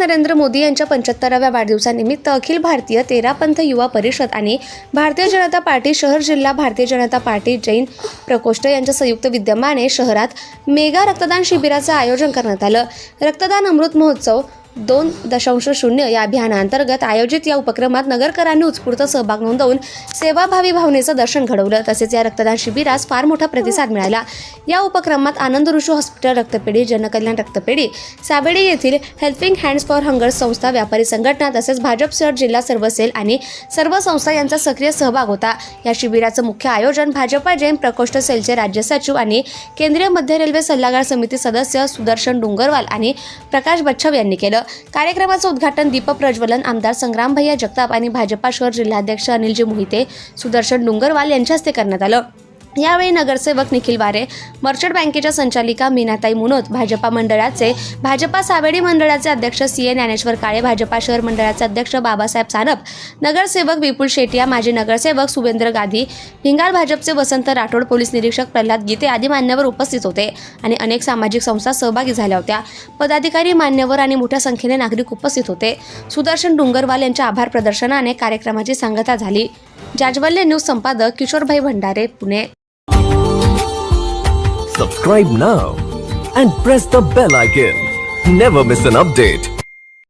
नरेंद्र मोदी यांच्या पंच्याहत्तराव्या वाढदिवसानिमित्त अखिल भारतीय तेरापंथ युवा परिषद आणि भारतीय जनता पार्टी शहर जिल्हा भारतीय जनता पार्टी जैन प्रकोष्ठ यांच्या संयुक्त विद्यमाने शहरात मेगा रक्तदान शिबिराचं आयोजन करण्यात आलं. रक्तदान अमृत महोत्सव दोन दशांश शून्य या अभियानांतर्गत आयोजित या उपक्रमात नगरकरांनी उत्स्फूर्त सहभाग नोंदवून सेवाभावी भावनेचं दर्शन घडवलं. तसेच या रक्तदान शिबिरास फार मोठा प्रतिसाद मिळाला. या उपक्रमात आनंद ऋषू हॉस्पिटल रक्तपेढी जनकल्याण रक्तपेढी सावेडी येथील हेल्पिंग हँड्स फॉर हंगर संस्था व्यापारी संघटना तसेच भाजप शहर जिल्हा सर्व सेल आणि सर्व संस्था यांचा सक्रिय सहभाग होता. या शिबिराचं मुख्य आयोजन भाजपा जैन प्रकोष्ठ सेलचे राज्य सचिव आणि केंद्रीय मध्य रेल्वे सल्लागार समिती सदस्य सुदर्शन डोंगरवाल आणि प्रकाश बच्छव यांनी केलं. कार्यक्रमाचं उद्घाटन दीप प्रज्वलन आमदार संग्राम भैया जगताप आणि भाजपा शहर जिल्हाध्यक्ष अनिलजी मोहिते सुदर्शन डोंगरवाल यांच्या हस्ते करण्यात आलं. यावेळी नगरसेवक निखिल वारे मर्चंट बँकेच्या संचालिका मीनाताई मुनोत भाजपा मंडळाचे भाजपा सावेडी मंडळाचे अध्यक्ष सी ए ज्ञानेश्वर काळे भाजपा शहर मंडळाचे अध्यक्ष बाबासाहेब सानप नगरसेवक विपुल शेटिया माजी नगरसेवक सुवेंद्र गांधी भिंगार भाजपचे वसंत राठोड पोलीस निरीक्षक प्रल्हाद गीते आदी मान्यवर उपस्थित होते आणि अनेक सामाजिक संस्था सहभागी झाल्या होत्या. पदाधिकारी मान्यवर आणि मोठ्या संख्येने नागरिक उपस्थित होते. सुदर्शन डोंगरवाल यांच्या आभार प्रदर्शनाने कार्यक्रमाची सांगता झाली. जाज्वल्य न्यूज संपादक Kishorbhai Bhandare Pune Subscribe now and press the bell icon. Never miss an update.